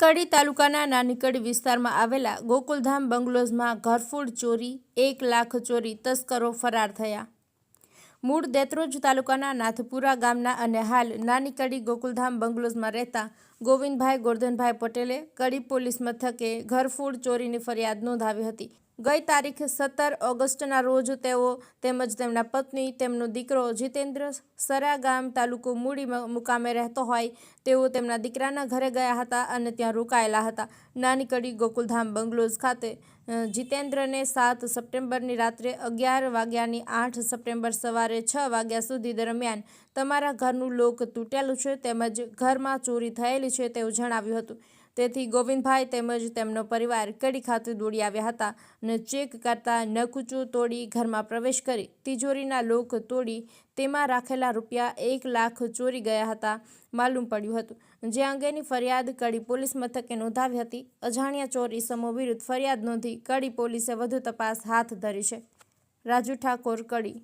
કડી તાલુકાના નાનીકડી વિસ્તારમાં આવેલા ગોકુલધામ બંગલોઝમાં ઘરફોડ ચોરી, એક લાખ ચોરી, તસ્કરો ફરાર થયા. મૂળ દેત્રોજ તાલુકાના નાથપુરા ગામના અને હાલ નાનીકડી ગોકુલધામ બંગલોઝમાં રહેતા ગોવિંદભાઈ ગોરધનભાઈ પટેલે કડી પોલીસ મથકે ઘરફોડ ચોરીની ફરિયાદ નોંધાવી હતી. ગઈ તારીખ સત્તર ઓગસ્ટના રોજ તેઓ તેમજ તેમના પત્ની, તેમનો દીકરો જીતેન્દ્ર સરા ગામ તાલુકો મૂડી મુકામે રહેતો હોય તેઓ તેમના દીકરાના ઘરે ગયા હતા અને ત્યાં રોકાયેલા હતા. નાનીકડી ગોકુલધામ બંગલોઝ ખાતે જીતેન્દ્રને સાત સપ્ટેમ્બરની રાત્રે અગિયાર વાગ્યાની આઠ સપ્ટેમ્બર સવારે છ વાગ્યા સુધી દરમિયાન તમારા ઘરનું લોક તૂટેલું છે તેમજ ઘરમાં ચોરી થયેલી છે તેવું જણાવ્યું હતું. તેથી ગોવિંદભાઈ તેમજ તેમનો પરિવાર કડી ખાતે દોડી આવ્યા હતા અને ચેક કરતા નકુચો તોડી ઘરમાં પ્રવેશ કરી તિજોરીના લોક તોડી તેમાં રાખેલા રૂપિયા એક લાખ ચોરી ગયા હતા માલુમ પડ્યું હતું. જે અંગેની ફરિયાદ કડી પોલીસ મથકે નોંધાવી હતી. અજાણ્યા ચોર ઇસમો વિરુદ્ધ ફરિયાદ નોંધી કડી પોલીસે વધુ તપાસ હાથ ધરી છે. રાજુ ઠાકોર, કડી.